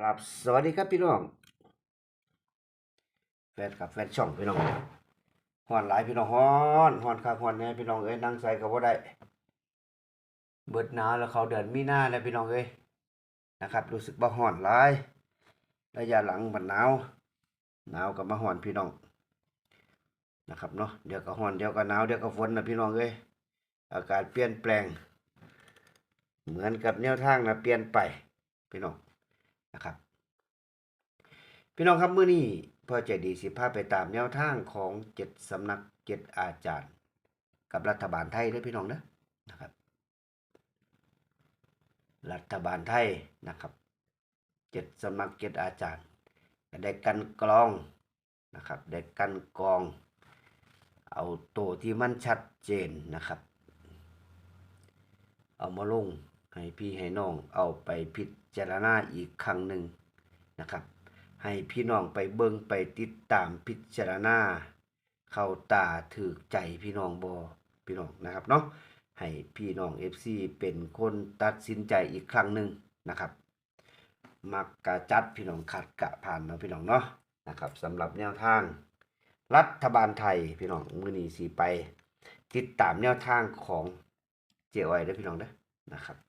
ครับสวัสดีครับพี่น้อง แฟนกับแฟนช่องพี่น้องฮอนหลายพี่น้องฮอนฮอนครับฮ้อนแน่พี่น้องเอ้ยนั่งใส่ก็บ่ได้ เบิดหนาวแล้วเขาเดือนมีหน้าแล้วพี่น้องเอ้ยนะครับ รู้สึกบ่ฮอนหลายระยะหลังบัดหนาวหนาวก็มาฮอนพี่น้องนะครับเนาะเดี๋ยวก็ฮอนเดี๋ยวก็หนาวเดี๋ยวก็ฝนนะพี่น้องเอ้ยอากาศเปลี่ยนแปลง เหมือนกับแนวทางนะเปลี่ยนไปพี่น้อง นะครับ พี่น้องครับเมื้อนี้พ่อใจดีสิพาพไปตามแนวทางของเจ็ดสำนักเจ็ดอาจารย์ กับรัฐบาลไทยเด้พี่น้องเด้อนะครับ รัฐบาลไทยนะครับเจ็ดสำนักเจ็ดอาจารย์ได้กันกรองนะครับได้กันกรอง เอาตัวที่มันชัดเจนนะครับ เอามาลง ให้พี่ให้น้องเอาไปพิจารณาอีกครั้งหนึ่งนะครับ ให้พี่น้องไปเบิ่งไปติดตามพิจารณาเข้าตาถือใจพี่น้องบอพี่น้องนะครับเนาะให้พี่น้อง FC เป็นคนตัดสินใจอีกครั้งหนึ่งนะครับ มักกะจัดพี่น้องขัดกะผ่านเนาะพี่น้องเนาะนะครับสำหรับแนวทาง รัฐบาลไทยพี่น้องมือนีสีไป ติดตามแนวทางของเจออยเด้พี่น้องเด้อนะครับ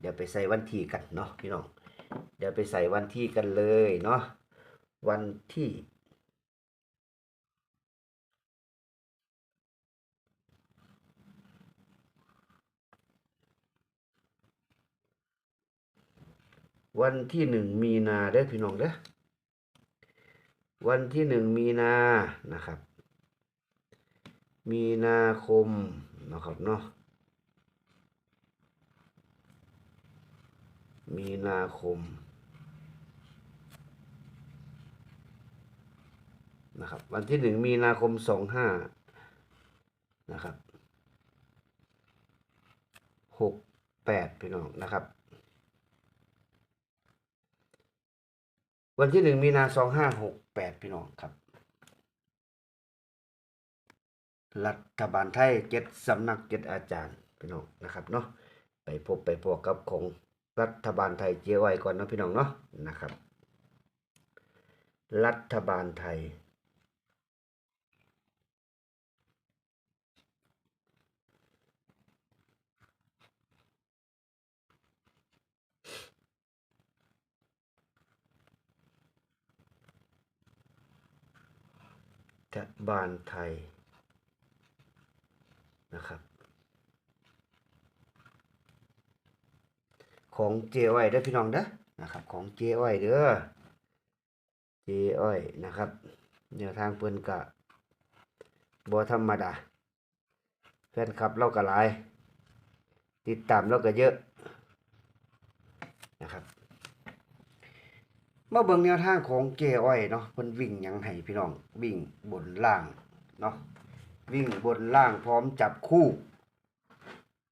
เดี๋ยวไปใส่วันที่กันเนาะพี่น้อง เดี๋ยวไปใส่วันที่กันเลยเนาะ วันที่ วันที่หนึ่งมีนาเด้อพี่น้องเด้อ วันที่หนึ่งมีนานะครับ มีนาคมนะครับเนาะ มีนาคมนะครับวันที่หนึ่งมีนาคมสองห้านะครับหกแปดพี่น้องนะครับ วันที่หนึ่งมีนาสองห้าหกแปดพี่น้องครับ รัฐบาลไทยเจ็ดสำนักเจ็ดอาจารย์พี่น้องนะครับเนาะไปพบไปพอกับของ รัฐบาลไทยเจียวไว้ก่อนนะพี่น้องเนาะนะครับ รัฐบาลไทย รัฐบาลไทยนะครับ ของเจอ้อยเด้อพี่น้องเด้อนะครับ ของเจอ้อยเด้อเจอ้อยนะครับแนวทางเพิ่นกะบ่ธรรมดาแฟนคลับเราก็หลาย ติดตามเราก็เยอะนะครับมาเบิ่งแนวทางของเจอ้อยเนาะเพิ่นวิ่งยังให้พี่น้องวิ่งบนล่างเนาะวิ่งบนล่างพร้อมจับคู่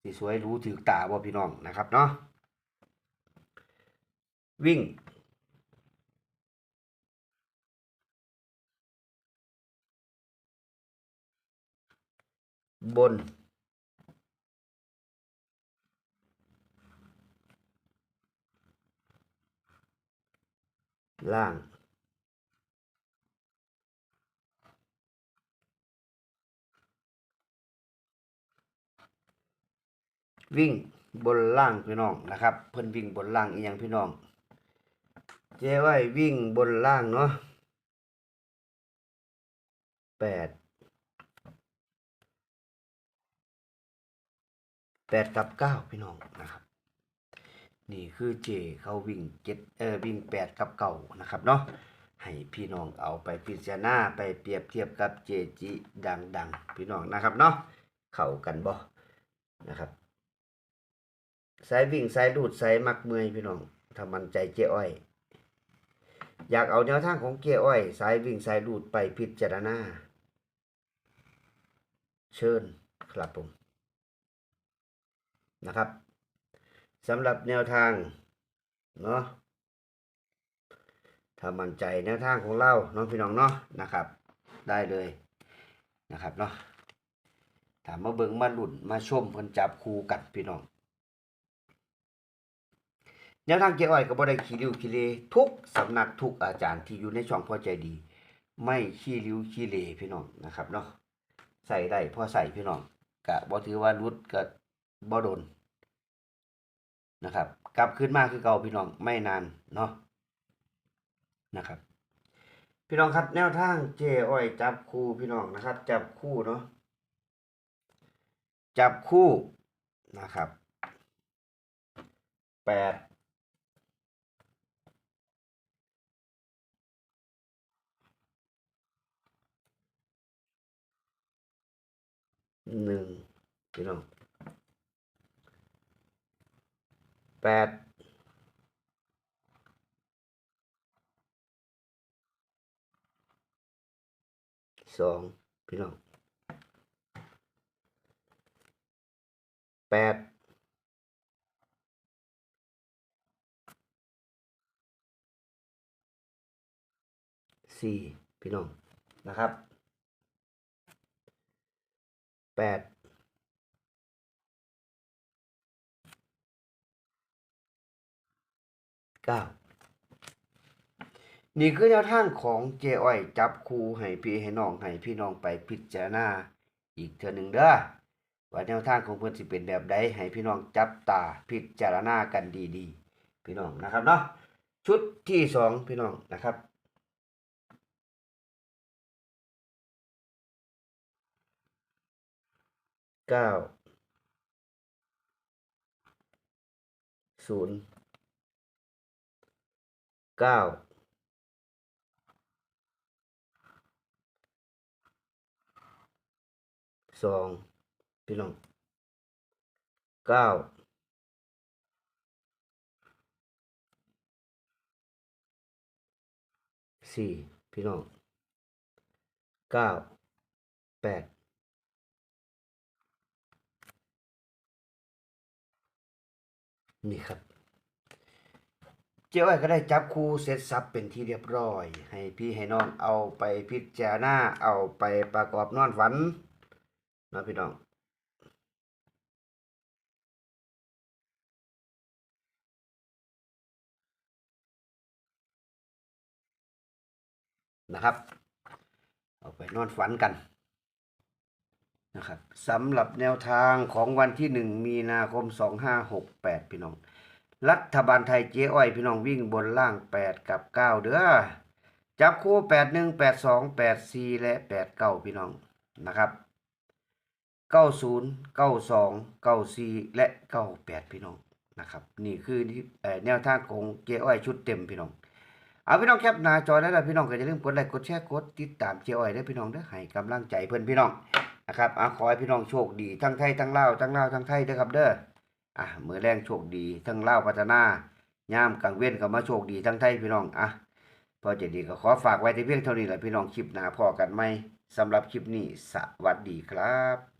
สิสวยรู้ถือตาบ่พี่น้องนะครับเนาะ วิ่ง บน ล่าง วิ่งบนล่างพี่น้องนะครับ เพิ่นวิ่งบนล่างอีหยังพี่น้อง เจ๊ไว้วิ่งบนล่างเนาะแปดแปดกับเก้าพี่น้องนะครับ นี่คือเจเขาวิ่งเจ็ดเออวิ่งแปดกับเก่านะครับเนาะให้พี่น้องเอาไปพิจารณาไปเปรียบเทียบกับเจจิดังๆ พี่น้องนะครับเนาะเข้ากันบ่นะครับสายวิ่งสายดูดสายมักเมื่อยพี่น้องถ้ามันใจเจ้อ้อย อยากเอาแนวทางของเจ้อ้อย สายวิ่งสายดูดไปพิจารณา เชิญครับผมนะครับสำหรับแนวทางเนาะถ้ามั่นใจแนวทางของเราน้องพี่น้องเนาะนะครับ ได้เลยนะครับเนาะถามมาเบิงมาหลุนมาชมเพิ่นจับคู่กันพี่น้อง แนวทางเจ๊อ้อยก็บ่ได้ขี้ริ้วขี้เลทุกสำนักทุกอาจารย์ที่อยู่ในช่องพอใจดี ไม่ขี้ริ้วขี้เลพี่น้องนะครับเนาะใส่ได้พอใส่พี่น้องก็บ่ถือว่ารุดก็บ่โดนนะครับ กลับขึ้นมาคือเก่าพี่น้องไม่นานเนาะนะครับ พี่น้องครับแนวทางเจอ้อยจับคู่พี่น้องนะครับ จับคู่เนาะจับคู่นะครับแปด หนึ่งพี่น้องแปดสองพี่น้องแปดสี่พี่น้องนะครับ แปดเก้านี่คือแนวทางของเจอ้อยจับคู่ให้พี่ให้น้องให้พี่น้องไปพิจารณาอีกเทื่อหนึ่งเด้อว่าแนวทางของเพิ่อนสิเป็นแบบใดให้พี่น้องจับตาพิจารณากันดีๆ พี่น้องนะครับเนาะชุดที่สองพี่น้องนะครับ เก้าศูนย์เก้าสองพี่น้องเก้าสี่พี่น้องเก้าแปด นี่ครับ เจ้าอ้ก็ได้จับคู่เสร็จสับเป็นที่เรียบร้อย ให้พี่ให้น้องเอาไปพิจารณาเอาไปประกอบนอนฝันนะพี่น้องนะครับ เอาไปนอนฝันกัน นะครับสำหรับแนวทางของวันที่หนึ่งมีนาคมสองห้าหกแปดพี่น้อง รัฐบาลไทยเจ๊อ้อยพี่น้องวิ่งบนล่างแปดกับเก้าเด้อจับคู่แปดหนึ่งแปดสองแปดสี่และแปดเก้าพี่น้องนะครับเก้าศูนย์เก้าสองเก้าสี่และเก้าแปดพี่น้องนะครับนี่คือแนวทางของเจ๊อ้อยชุดเต็มพี่น้องเอาพี่น้องแคปหน้าจอได้แล้วพี่น้องก็อย่าลืมกดไลค์กดแชร์กดติดตามเจ๊อ้อยได้พี่น้องเด้อให้กำลังใจเพื่อนพี่น้อง นะครับอะขอให้พี่น้องโชคดี ทั้งไทยทั้งเล่าทั้งเล่าทั้งไทยเด้อครับเด้ออะมือแรงโชคดี ทั้งเล่าพัฒนายามกังเว้นก็มาโชคดีทั้งไทยพี่น้องอะพอจะดีก็ขอฝากไว้ที่เพียงเท่านี้แหละพี่น้องคลิปหน้าพอกันไหมสำหรับคลิปนี้สวัสดีครับ